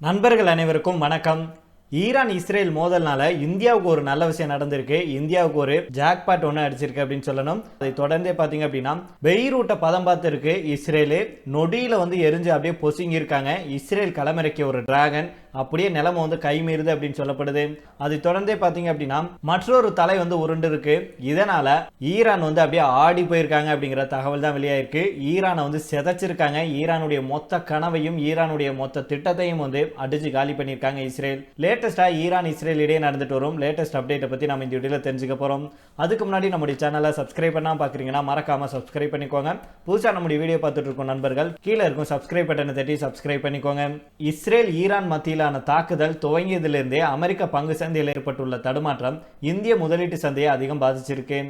நண்பர்கள் அனைவருக்கும் வணக்கம். ஈரான் இஸ்ரேல் மோதல்னால இந்தியாவுக்கு ஒரு நல்ல விஷயம் நடந்திருக்கு. இந்தியாவுக்கு ஒரு ஜாக்பாட் ஒன்று அடிச்சிருக்கு அப்படின்னு சொல்லணும். அதை தொடர்ந்தே பார்த்தீங்க அப்படின்னா பெய்ரூட்டை பதம் பார்த்துருக்கு இஸ்ரேலு. நொடியில் வந்து எரிஞ்சு அப்படியே பொசுங்கியிருக்காங்க. இஸ்ரேல் களமிறக்கிய ஒரு டிராகன் அப்படியே நிலைமை வந்து கைமீறுது அப்படின்னு சொல்லப்படுது. அதை தொடர்ந்தே பார்த்தீங்க அப்படின்னா மற்றொரு தலை வந்து உருண்டு இருக்கு இதனால ஈரான் வந்து அப்படியே ஆடி போயிருக்காங்க அப்படிங்கிற தகவல் தான் வெளியாயிருக்கு. ஈரானை வந்து செதைச்சிருக்காங்க. ஈரானுடைய மொத்த கனவையும் ஈரானுடைய மொத்த திட்டத்தையும் வந்து அடிச்சு காலி பண்ணியிருக்காங்க இஸ்ரேல். லேட்டஸ்டா ஈரான் இஸ்ரேல் இடையே நடந்துட்டு வரும். லேட்டஸ்ட் அப்டேட்டை பத்தி நம்ம இந்த வீடியோல தெரிஞ்சுக்க போறோம். அதுக்கு முன்னாடி நம்முடைய சேனலை சப்ஸ்கிரைப் பண்ணாம பாக்குறீங்கன்னா மறக்காம சப்ஸ்கிரைப் பண்ணிக்கோங்க. புதுசா நம்முடைய வீடியோ பார்த்துட்டு இருக்கும் நண்பர்கள் கீழே இருக்கும் சப்ஸ்கிரைப் பட்டனை தட்டி சப்ஸ்கிரைப் பண்ணிக்கோங்க. இஸ்ரேல் ஈரான் மத்தியிலான தாக்குதல் துவங்கியதிலிருந்தே அமெரிக்க பங்கு சந்தையில் ஏற்பட்டுள்ள தடுமாற்றம் இந்திய முதலீட்டு சந்தையை அதிகம் பாதிச்சிருக்கு.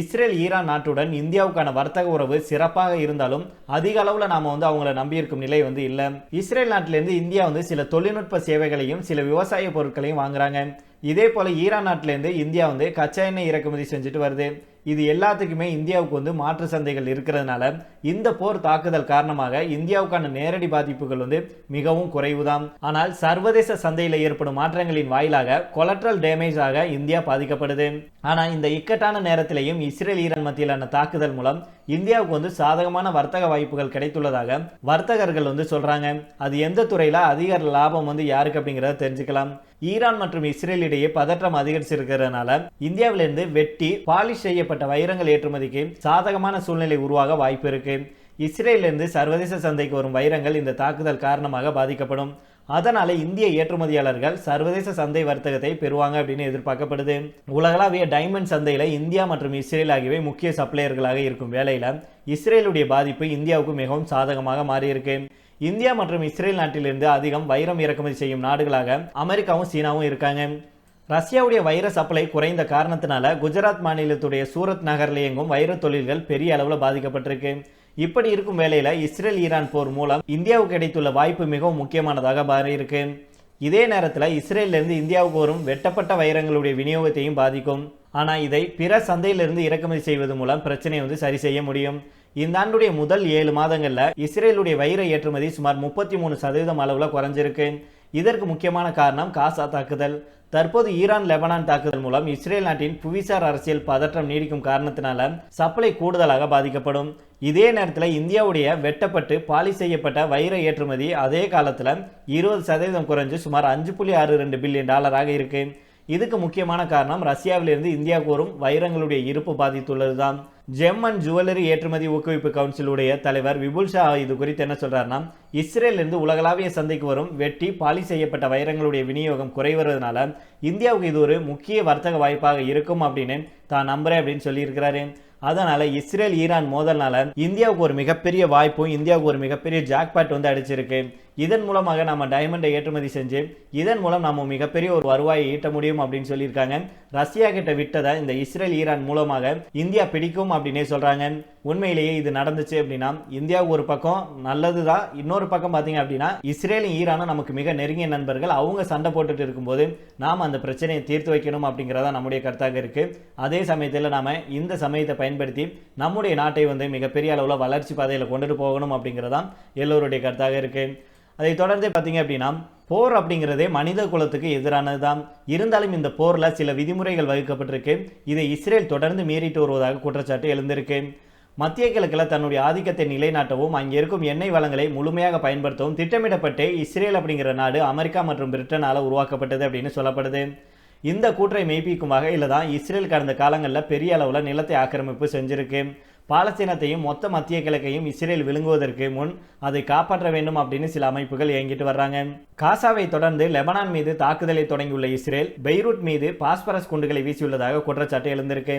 இஸ்ரேல் ஈரான் நாட்டுடன் இந்தியாவுக்கான வர்த்தக உறவு சிறப்பாக இருந்தாலும் அதிக அளவில் நாம் வந்து அவங்கள நம்பியிருக்கும் நிலை வந்து இல்லை. இஸ்ரேல் நாட்டிலேருந்து இந்தியா வந்து சில தொழில்நுட்ப சேவைகளையும் சில விவசாய பொருட்களையும் வாங்குறாங்க. இதே போல ஈரான் நாட்டிலேருந்து இந்தியா வந்து கச்சா எண்ணெய் இறக்குமதி செஞ்சுட்டு வருது. இது எல்லாத்துக்குமே இந்தியாவுக்கு வந்து மாற்று சந்தைகள் இருக்கிறதுனால இந்த போர் தாக்குதல் காரணமாக இந்தியாவுக்கான நேரடி பாதிப்புகள் வந்து மிகவும் குறைவுதான். ஆனால் சர்வதேச சந்தையில் ஏற்படும் மாற்றங்களின் வாயிலாக கொலட்ரல் டேமேஜ் ஆக இந்தியா பாதிக்கப்படுது. ஆனால் இந்த இக்கட்டான நேரத்திலேயும் இஸ்ரேல் ஈரான் மத்தியிலான தாக்குதல் மூலம் இந்தியாவுக்கு வந்து சாதகமான வர்த்தக வாய்ப்புகள் கிடைத்துள்ளதாக வர்த்தகர்கள் வந்து சொல்கிறாங்க அது எந்த துறையில் அதிக லாபம் வந்து யாருக்கு அப்படிங்கிறத தெரிஞ்சுக்கலாம். ஈரான் மற்றும் இஸ்ரேல் இடையே பதற்றம் அதிகரிச்சிருக்கிறதுனால இந்தியாவிலிருந்து வெட்டி பாலிஷ் செய்யப்பட்ட வைரங்கள் ஏற்றுமதிக்கு சாதகமான சூழ்நிலை உருவாக வாய்ப்பு இருக்கு. இஸ்ரேலிருந்து சர்வதேச சந்தைக்கு வரும் வைரங்கள் இந்த தாக்குதல் காரணமாக பாதிக்கப்படும். அதனால இந்திய ஏற்றுமதியாளர்கள் சர்வதேச சந்தை வர்த்தகத்தை பெறுவாங்க அப்படின்னு எதிர்பார்க்கப்படுது. உலகளாவிய டைமண்ட் சந்தையில இந்தியா மற்றும் இஸ்ரேல் ஆகியவை முக்கிய சப்ளையர்களாக இருக்கும் வேளையில இஸ்ரேலுடைய பாதிப்பு இந்தியாவுக்கு மிகவும் சாதகமாக மாறியிருக்கு. இந்தியா மற்றும் இஸ்ரேல் நாட்டிலிருந்து அதிகம் வைரம் இறக்குமதி செய்யும் நாடுகளாக அமெரிக்காவும் சீனாவும் இருக்காங்க. ரஷ்யாவுடைய வைர சப்ளை குறைந்த காரணத்தினால குஜராத் மாநிலத்துடைய சூரத் நகரில் இயங்கும் வைர தொழில்கள் பெரிய அளவில் பாதிக்கப்பட்டிருக்கு. இப்படி இருக்கும் வேளையில் இஸ்ரேல் ஈரான் போர் மூலம் இந்தியாவுக்கு கிடைத்துள்ள வாய்ப்பு மிகவும் முக்கியமானதாக மாறியிருக்கு. இதே நேரத்தில் இஸ்ரேலிருந்து இந்தியாவுக்கு வரும் வெட்டப்பட்ட வைரங்களுடைய விநியோகத்தையும் பாதிக்கும். ஆனால் இதை பிற சந்தையிலிருந்து இறக்குமதி செய்வது மூலம் பிரச்சனையை வந்து சரி செய்ய முடியும். இந்த ஆண்டுடைய முதல் ஏழு மாதங்களில் இஸ்ரேலுடைய வைர ஏற்றுமதி சுமார் முப்பத்தி மூணு சதவீதம் அளவில் குறைஞ்சிருக்கு. இதற்கு முக்கியமான காரணம் காசா தாக்குதல். தற்போது ஈரான் லெபனான் தாக்குதல் மூலம் இஸ்ரேல் நாட்டின் புவிசார் அரசியல் பதற்றம் நீடிக்கும் காரணத்தினால சப்ளை கூடுதலாக பாதிக்கப்படும். இதே நேரத்தில் இந்தியாவுடைய வெட்டப்பட்டு பாலி செய்யப்பட்ட வைர ஏற்றுமதி அதே காலத்தில் இருபது சதவீதம் குறைஞ்சு சுமார் அஞ்சு புள்ளி ஆறு ரெண்டு பில்லியன் டாலராக இருக்கு. இதுக்கு முக்கியமான காரணம் ரஷ்யாவிலிருந்து இந்தியாவுக்கு வரும் வைரங்களுடைய இருப்பு பாதித்துள்ளது தான் ஜெம் அண்ட் ஜுவல்லரி ஏற்றுமதி ஊக்குவிப்பு கவுன்சிலுடைய தலைவர் விபுல் ஷா இது குறித்து என்ன சொல்கிறாருன்னா இஸ்ரேலிருந்து உலகளாவிய சந்தைக்கு வரும் வெட்டி பாலி செய்யப்பட்ட வைரங்களுடைய விநியோகம் குறைவதுனால இந்தியாவுக்கு இது ஒரு முக்கிய வர்த்தக வாய்ப்பாக இருக்கும் அப்படின்னு தான் நம்புறேன் அப்படின்னு சொல்லியிருக்கிறாரு. அதனால் இஸ்ரேல் ஈரான் மோதல்னால இந்தியாவுக்கு ஒரு மிகப்பெரிய வாய்ப்பும் இந்தியாவுக்கு ஒரு மிகப்பெரிய ஜாக்பாட் வந்து அடிச்சிருக்கு. இதன் மூலமாக நம்ம டைமண்டை ஏற்றுமதி செஞ்சு இதன் மூலம் நம்ம மிகப்பெரிய ஒரு வருவாயை ஈட்ட முடியும் அப்படின்னு சொல்லியிருக்காங்க. ரஷ்யா கிட்ட விட்டதை இந்த இஸ்ரேல் ஈரான் மூலமாக இந்தியா பிடிக்கும் அப்படின்னே சொல்கிறாங்க உண்மையிலேயே இது நடந்துச்சு அப்படின்னா இந்தியா ஒரு பக்கம் நல்லது தான் இன்னொரு பக்கம் பார்த்தீங்க அப்படின்னா இஸ்ரேலும் ஈரானும் நமக்கு மிக நெருங்கிய நண்பர்கள். அவங்க சண்டை போட்டுட்டு இருக்கும்போது நாம் அந்த பிரச்சனையை தீர்த்து வைக்கணும் அப்படிங்கிறதா நம்முடைய கருத்தாக இருக்குது அதே சமயத்தில் நாம் இந்த சமயத்தை பயன்படுத்தி நம்முடைய நாட்டை வந்து மிகப்பெரிய அளவில் வளர்ச்சி பாதையில் கொண்டுட்டு போகணும் அப்படிங்கிறதான் எல்லோருடைய கருத்தாக இருக்குது அதை தொடர்ந்து பார்த்தீங்க அப்படின்னா போர் அப்படிங்கிறதே மனித குலத்துக்கு எதிரானது தான் இருந்தாலும் இந்த போரில் சில விதிமுறைகள் வகுக்கப்பட்டிருக்கு. இதை இஸ்ரேல் தொடர்ந்து மீறிட்டு வருவதாக குற்றச்சாட்டு எழுந்திருக்கு. மத்திய கிழக்கில் தன்னுடைய ஆதிக்கத்தை நிலைநாட்டவும் அங்கே இருக்கும் எண்ணெய் வளங்களை முழுமையாக பயன்படுத்தவும் திட்டமிடப்பட்டு இஸ்ரேல் அப்படிங்கிற நாடு அமெரிக்கா மற்றும் பிரிட்டனால் உருவாக்கப்பட்டது அப்படின்னு சொல்லப்படுது. இந்த கூற்றை மெய்ப்பிக்கும் வகையில் தான் இஸ்ரேல் கடந்த காலங்களில் பெரிய அளவில் நிலத்தை ஆக்கிரமிப்பு செஞ்சிருக்கு. பாலஸ்தீனத்தையும் மொத்த மத்திய கிழக்கையும் இஸ்ரேல் விழுங்குவதற்கு முன் அதை காப்பாற்ற வேண்டும் அப்படின்னு சில அமைப்புகள் இயங்கிட்டு வர்றாங்க. காசாவை தொடர்ந்து லெபனான் மீது தாக்குதலை தொடங்கியுள்ள இஸ்ரேல் பெய்ரூட் மீது பாஸ்பரஸ் குண்டுகளை வீசியுள்ளதாக குற்றச்சாட்டு எழுந்திருக்கு.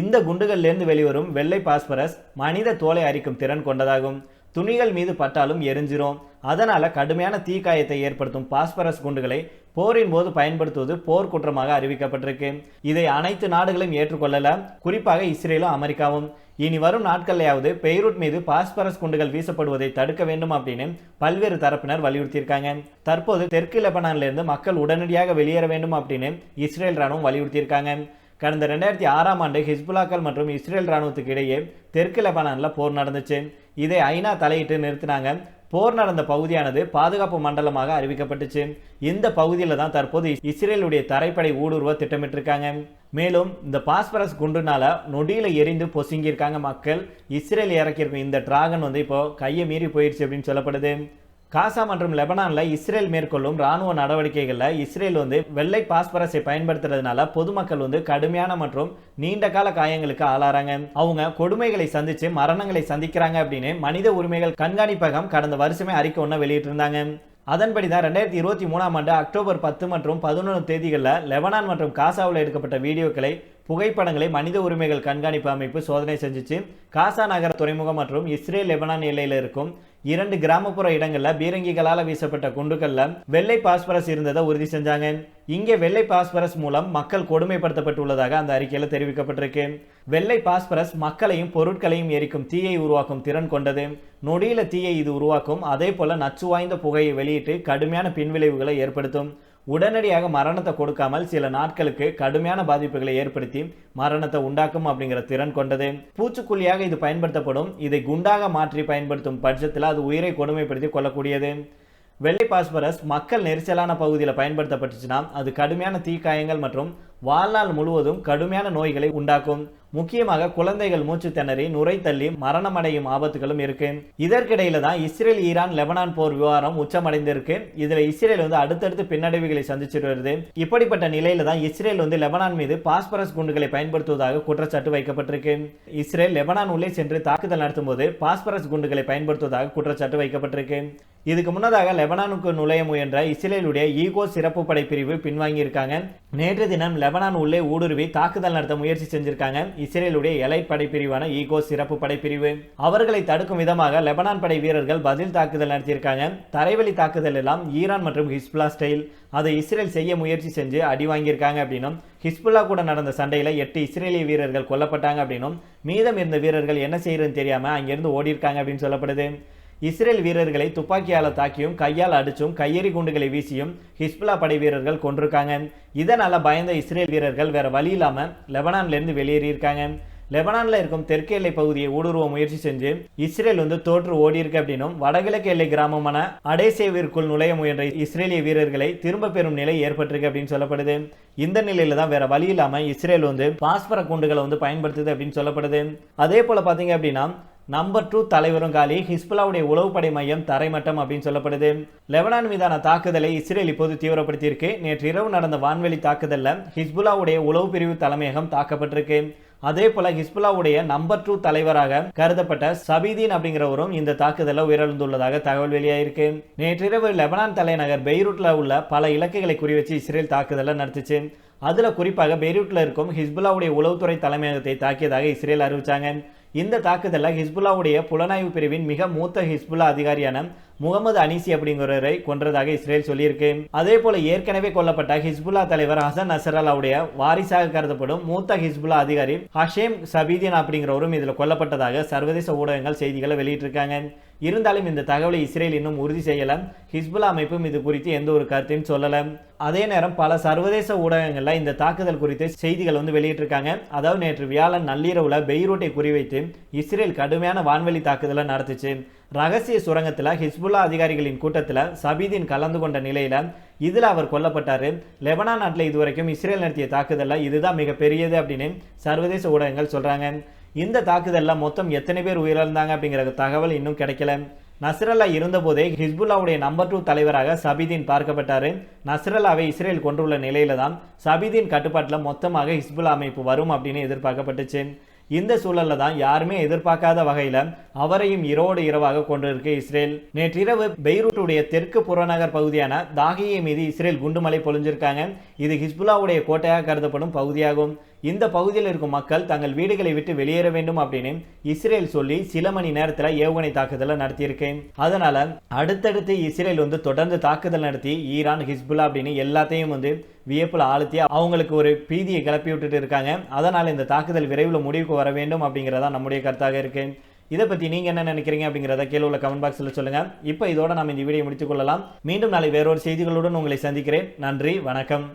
இந்த குண்டுகளிலிருந்து வெளிவரும் வெள்ளை பாஸ்பரஸ் மனித தோலை அரிக்கும் திறன் கொண்டதாகும். துணிகள் மீது பட்டாலும் எரிஞ்சிரும். அதனால கடுமையான தீக்காயத்தை ஏற்படுத்தும் பாஸ்பரஸ் குண்டுகளை போரின் போது பயன்படுத்துவது போர் குற்றமாக அறிவிக்கப்பட்டிருக்கு. இதை அனைத்து நாடுகளும் ஏற்றுக்கொள்ளல. குறிப்பாக இஸ்ரேலும் அமெரிக்காவும். இனி வரும் நாட்கள்லையாவது பெய்ரூட் மீது பாஸ்பரஸ் குண்டுகள் வீசப்படுவதை தடுக்க வேண்டும் அப்படின்னு பல்வேறு தரப்பினர் வலியுறுத்தியிருக்காங்க. தற்போது தெற்கு லெபனான்லேருந்து மக்கள் உடனடியாக வெளியேற வேண்டும் அப்படின்னு இஸ்ரேல் ராணுவம் வலியுறுத்தியிருக்காங்க. கடந்த ரெண்டாயிரத்தி ஆறாம் ஆண்டு ஹிஸ்புல்லாக்கள் மற்றும் இஸ்ரேல் ராணுவத்துக்கு இடையே தெற்கு லெபனானில் போர் நடந்துச்சு. இதை ஐநா தலையிட்டு நிறுத்தினாங்க. போர் நடந்த பகுதியானது பாதுகாப்பு மண்டலமாக அறிவிக்கப்பட்டுச்சு. இந்த பகுதியில் தான் தற்போது இஸ்ரேலுடைய தரைப்படை ஊடுருவ திட்டமிட்டிருக்காங்க. மேலும் இந்த பாஸ்பரஸ் குண்டுனால நொடியில் எரிந்து பொசுங்கியிருக்காங்க மக்கள். இஸ்ரேல் இறக்கியிருக்கும் இந்த டிராகன் வந்து இப்போ கையை மீறி போயிடுச்சு அப்படின்னு சொல்லப்படுது. காசா மற்றும் லெபனானில் இஸ்ரேல் மேற்கொள்ளும் ராணுவ நடவடிக்கைகளில் இஸ்ரேல் வந்து வெள்ளை பாஸ்பரஸை பயன்படுத்துறதுனால பொதுமக்கள் வந்து கடுமையான மற்றும் நீண்ட கால காயங்களுக்கு ஆளாறாங்க. அவங்க கொடுமைகளை சந்திச்சு மரணங்களை சந்திக்கிறாங்க அப்படின்னு மனித உரிமைகள் கண்காணிப்பகம் கடந்த வருஷமே அறிக்கை ஒன்று வெளியிட்டிருந்தாங்க. அதன்படி தான் ரெண்டாயிரத்தி இருபத்தி மூணாம் ஆண்டு அக்டோபர் பத்து மற்றும் பதினொன்று தேதிகளில் லெபனான் மற்றும் காசாவில் எடுக்கப்பட்ட வீடியோக்களை புகைப்படங்களை மனித உரிமைகள் கண்காணிப்பு அமைப்பு சோதனை செஞ்சுச்சு. காசா நகர துறைமுகம் மற்றும் இஸ்ரேல் லெபனான் எல்லையில் இருக்கும் இரண்டு கிராமப்புற இடங்களில் பீரங்கிகளால் வீசப்பட்ட குண்டுகளில் வெள்ளை பாஸ்பரஸ் இருந்ததை உறுதி செஞ்சாங்க. இங்கே வெள்ளை பாஸ்பரஸ் மூலம் மக்கள் கொடுமைப்படுத்தப்பட்டுள்ளதாக அந்த அறிக்கையில் தெரிவிக்கப்பட்டிருக்கு. வெள்ளை பாஸ்பரஸ் மக்களையும் பொருட்களையும் எரிக்கும் தீயை உருவாக்கும் திறன் கொண்டது. நொடியில தீயை இது உருவாக்கும். அதே போல நச்சு வாய்ந்த புகையை வெளியிட்டு கடுமையான பின்விளைவுகளை ஏற்படுத்தும். உடனடியாக மரணத்தை கொடுக்காமல் சில நாட்களுக்கு கடுமையான பாதிப்புகளை ஏற்படுத்தி மரணத்தை உண்டாக்கும் அப்படிங்கிற திறன் கொண்டது. பூச்சிக்கொல்லியாக இது பயன்படுத்தப்படும். இதை குண்டாக மாற்றி பயன்படுத்தும் பட்சத்தில் அது உயிரை கொடுமைப்படுத்தி கொள்ளக்கூடியது வெள்ளை பாஸ்பரஸ் மக்கள் நெரிசலான பகுதியில் பயன்படுத்தப்பட்டுச்சுன்னா அது கடுமையான தீக்காயங்கள் மற்றும் வாழ்நாள் முழுவதும் கடுமையான நோய்களை உண்டாக்கும். முக்கியமாக குழந்தைகள் மூச்சு திணறி நுரை தள்ளி மரணமடையும் ஆபத்துகளும் இருக்கு. இதற்கிடையில தான் இஸ்ரேல் ஈரான் லெபனான் போர் விவகாரம் உச்சமடைந்திருக்கு. இதுல இஸ்ரேல் வந்து அடுத்தடுத்து பின்னடைவுகளை சந்திச்சுட்டு வருது. இப்படிப்பட்ட நிலையில தான் இஸ்ரேல் வந்து லெபனான் மீது பாஸ்பரஸ் குண்டுகளை பயன்படுத்துவதாக குற்றச்சாட்டு வைக்கப்பட்டிருக்கு. இஸ்ரேல் லெபனான் உள்ளே சென்று தாக்குதல் நடத்தும் போது பாஸ்பரஸ் குண்டுகளை பயன்படுத்துவதாக குற்றச்சாட்டு வைக்கப்பட்டிருக்கு. இதுக்கு முன்னதாக லெபனானுக்கு நுழைய முயன்ற இஸ்ரேலுடைய ஈகோ சிறப்பு படை பிரிவு பின்வாங்கியிருக்காங்க. நேற்று தினம் லெபனான் உள்ளே ஊடுருவி தாக்குதல் நடத்த முயற்சி செஞ்சிருக்காங்க இஸ்ரேலுடைய எலை படைப்பிரிவான ஈகோ சிறப்பு படைப்பிரிவு. அவர்களை தடுக்கும் விதமாக லெபனான் படை வீரர்கள் பதில் தாக்குதல் நடத்தியிருக்காங்க. தரைவழி தாக்குதல் எல்லாம் ஈரான் மற்றும் ஹிஸ்புல்லா ஸ்டைல் அதை இஸ்ரேல் செய்ய முயற்சி செஞ்சு அடி வாங்கியிருக்காங்க அப்படின்னும். ஹிஸ்புல்லா கூட நடந்த சண்டையில் எட்டு இஸ்ரேலிய வீரர்கள் கொல்லப்பட்டாங்க அப்படின்னும். மீதம் இருந்த வீரர்கள் என்ன செய்யறதுன்னு தெரியாம அங்கிருந்து ஓடி இருக்காங்க அப்படின்னு சொல்லப்படுது. இஸ்ரேல் வீரர்களை துப்பாக்கியால் தாக்கியும் கையால் அடிச்சும் கையெறி குண்டுகளை வீசியும் ஹிஸ்புல்லா படை வீரர்கள் கொண்டிருக்காங்க இதனால் பயந்த இஸ்ரேல் வீரர்கள் வேற வழி இல்லாமல் லெபனான்லேருந்து வெளியேறியிருக்காங்க. லெபனானில் இருக்கும் தெற்கு எல்லை பகுதியை ஊடுருவ முயற்சி செஞ்சு இஸ்ரேல் வந்து தோற்று ஓடி இருக்கு அப்படின்னும் வடகிழக்கு எல்லை கிராமமான அடேசேவிற்குள் நுழைய முயன்ற இஸ்ரேலிய வீரர்களை திரும்ப பெறும் நிலை ஏற்பட்டிருக்கு அப்படின்னு சொல்லப்படுது. இந்த நிலையில தான் வேற வழி இல்லாம இஸ்ரேல் வந்து பாஸ்பர குண்டுகளை வந்து பயன்படுத்துது அப்படின்னு சொல்லப்படுது. அதே போல பாத்தீங்க அப்படின்னா நம்பர் டூ தலைவரும் காலி ஹிஸ்புல்லாவுடைய உளவுப்படை மையம் தரைமட்டம் அப்படின்னு சொல்லப்படுது. லெபனான் மீதான தாக்குதலை இஸ்ரேல் இப்போது தீவிரப்படுத்தியிருக்கு. நேற்று இரவு நடந்த வான்வெளி தாக்குதலில் ஹிஸ்புல்லாவுடைய உளவு பிரிவு தலைமையகம் தாக்கப்பட்டிருக்கு. அதே போல ஹிஸ்புல்லாவுடைய நம்பர் டூ தலைவராக கருதப்பட்ட சபீதீன் அப்படிங்கிறவரும் இந்த தாக்குதலில் உயிரிழந்துள்ளதாக தகவல் வெளியாயிருக்கு. நேற்றிரவு லெபனான் தலைநகர் பெய்ரூட்ல உள்ள பல இலக்குகளை குறிவச்சு இஸ்ரேல் தாக்குதலை நடத்துச்சு. அதுல குறிப்பாக பெய்ரூட்ல இருக்கும் ஹிஸ்புல்லாவுடைய உளவுத்துறை தலைமையகத்தை தாக்கியதாக இஸ்ரேல் அறிவிச்சாங்க. இந்த தாக்குதலில் ஹிஸ்புல்லாவுடைய புலனாய்வு பிரிவின் மிக மூத்த ஹிஸ்புல்லா அதிகாரியான முகமது அனிசி அப்படிங்கிறவரை கொன்றதாக இஸ்ரேல் சொல்லியிருக்கு. அதே போல ஏற்கனவே கொல்லப்பட்ட ஹிஸ்புல்லா தலைவர் ஹசன் நசரல்லாவுடைய வாரிசாக கருதப்படும் மூத்த ஹிஸ்புல்லா அதிகாரி ஹஷேம் சபீதின் அப்படிங்கிறவரும் இதில் கொல்லப்பட்டதாக சர்வதேச ஊடகங்கள் செய்திகளை வெளியிட்டிருக்காங்க. இருந்தாலும் இந்த தகவலை இஸ்ரேல் இன்னும் உறுதி செய்யல. ஹிஸ்புல்லா அமைப்பும் இது குறித்து எந்த ஒரு கருத்தையும் சொல்லல. அதே நேரம் பல சர்வதேச ஊடகங்கள்ல இந்த தாக்குதல் குறித்து செய்திகள் வந்து வெளியிட்டிருக்காங்க. அதாவது நேற்று வியாழன் நள்ளிரவுல பெய்ரூட்டை குறிவைத்து இஸ்ரேல் கடுமையான வான்வெளி தாக்குதலை நடத்துச்சு. ரகசிய சுரங்கத்தில் ஹிஸ்புல்லா அதிகாரிகளின் கூட்டத்தில் சபீதின் கலந்து கொண்ட நிலையில இதில் அவர் கொல்லப்பட்டார். லெபனான் நாட்டில் இதுவரைக்கும் இஸ்ரேல் நடத்திய தாக்குதலில் இதுதான் மிகப்பெரியது அப்படின்னு சர்வதேச ஊடகங்கள் சொல்கிறாங்க இந்த தாக்குதலில் மொத்தம் எத்தனை பேர் உயிரிழந்தாங்க அப்படிங்கிற தகவல் இன்னும் கிடைக்கல. நஸ்ரல்லா இருந்தபோதே ஹிஸ்புல்லாவுடைய நம்பர் டூ தலைவராக சபீதீன் பார்க்கப்பட்டார். நஸ்ரல்லாவை இஸ்ரேல் கொண்டுள்ள நிலையில தான் சபீதீன் கட்டுப்பாட்டில் மொத்தமாக ஹிஸ்புல்லா அமைப்பு வரும் அப்படின்னு எதிர்பார்க்கப்பட்டுச்சு. இந்த சூழல்ல தான் யாருமே எதிர்பார்க்காத வகையில் அவரையும் இரவோடு இரவாக கொண்டிருக்கு இஸ்ரேல். நேற்றிரவு பெய்ரூட்டுடைய தெற்கு புறநகர் பகுதியான தாகியை மீது இஸ்ரேல் குண்டுமலை பொழிஞ்சிருக்காங்க. இது ஹிஸ்புல்லாவுடைய கோட்டையாக கருதப்படும் பகுதியாகும். இந்த பகுதியில் இருக்கும் மக்கள் தங்கள் வீடுகளை விட்டு வெளியேற வேண்டும் அப்படின்னு இஸ்ரேல் சொல்லி சில மணி நேரத்தில் ஏவுகணை தாக்குதலை நடத்தியிருக்கேன் அதனால அடுத்தடுத்து இஸ்ரேல் வந்து தொடர்ந்து தாக்குதல் நடத்தி ஈரான் ஹிஸ்புல்லா அப்படின்னு எல்லாத்தையும் வந்து வியப்பில் ஆழ்த்தி அவங்களுக்கு ஒரு பீதியை கிளப்பி விட்டுட்டு இருக்காங்க. அதனால் இந்த தாக்குதல் விரைவில் முடிவுக்கு வர வேண்டும் அப்படிங்கிறதா நம்முடைய கருத்தாக இருக்கேன் இதை பற்றி நீங்கள் என்ன நினைக்கிறீங்க அப்படிங்கிறத கீழே உள்ள கமெண்ட் பாக்ஸில் சொல்லுங்கள் இப்போ இதோட நம்ம இந்த வீடியோ முடித்துக்கொள்ளலாம் மீண்டும் நாளை வேறொரு செய்திகளுடன் உங்களை சந்திக்கிறேன். நன்றி வணக்கம்.